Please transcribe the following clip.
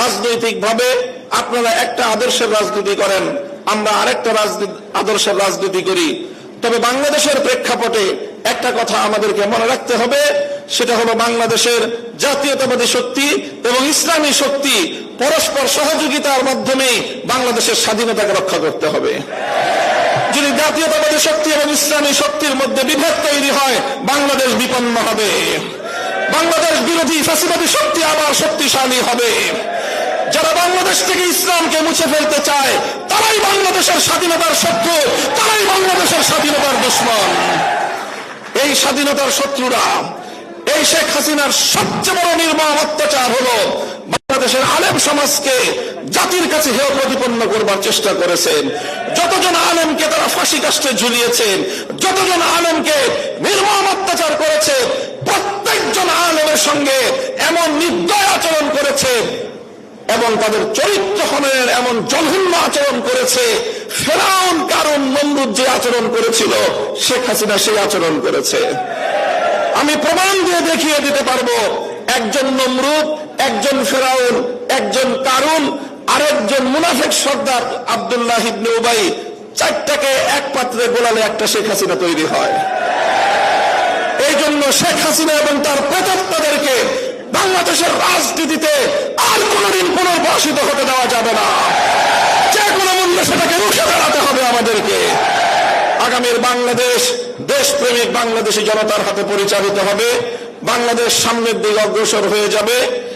রাজনৈতিকভাবে আপনারা একটা আদর্শের রাজনীতি করেন, আমরা আরেকটা আদর্শের রাজনীতি করি। তবে বাংলাদেশের প্রেক্ষাপটে একটা কথা আমাদেরকে মনে রাখতে হবে, সেটা হলো বাংলাদেশের জাতীয়তাবাদী শক্তি এবং ইসলামী শক্তি পরস্পর সহযোগিতার মাধ্যমে বাংলাদেশের স্বাধীনতাকে রক্ষা করতে হবে। যদি জাতীয়তাবাদী শক্তি এবং ইসলামী শক্তির মধ্যে বিভেদ তৈরি হয়, বাংলাদেশ বিপন্ন হবে। বাংলাদেশ বিরোধী ফ্যাসিবাদী শক্তি আবার শক্তিশালী হবে। যারা বাংলাদেশ থেকে ইসলামকে মুছে ফেলতে চায়, তারাই বাংলাদেশের স্বাধীনতার শত্রু, তারাই বাংলাদেশের স্বাধীনতার দুশ্মন। এই স্বাধীনতার শত্রুরা, এই শেখ হাসিনার সবচেয়ে বড় নির্মম অত্যাচার হলো বাংলাদেশের আলেম সমাজকে জাতির কাছে হেয় প্রতিপন্ন করবার চেষ্টা করেছেন। যতজন আলেমকে তারা ফাঁসি কাষ্টে ঝুলিয়েছেন, যতজন আলেমকে নির্মম অত্যাচার করেছে, প্রত্যেকজন আলেমের সঙ্গে এমন নির্দয় আচরণ করেছে এবং তাদের চরিত্র হননের এমন জঘন্য আচরণ করেছে, ফেরাউন কারণ নমরুদ যে আচরণ করেছিল, শেখ হাসিনা সেই আচরণ করেছে। আমি প্রমাণ দিয়ে দেখিয়ে দিতে পারব, একজন নমরুদ, একজন ফেরাউন, একজন কারুন, আরেকজন মুনাফেক সর্দার আবদুল্লাহ উবাই, চারটাকে এক পাত্রে গোলালে একটা শেখ হাসিনা তৈরি হয়। এই জন্য শেখ হাসিনা এবং তার প্রতাপ্তাদেরকে বাংলাদেশের রাজনীতিতে কোনোদিন পুনর্বাসিত হতে দেওয়া যাবে না। যে কোনো মূল্যে সেটাকে রুখে দাঁড়াতে হবে আমাদেরকে। আগামীর বাংলাদেশ, দেশপ্রেমিক বাংলাদেশি জনতার হাতে পরিচালিত হবে। বাংলাদেশ সামনের দিকে অগ্রসর হয়ে যাবে।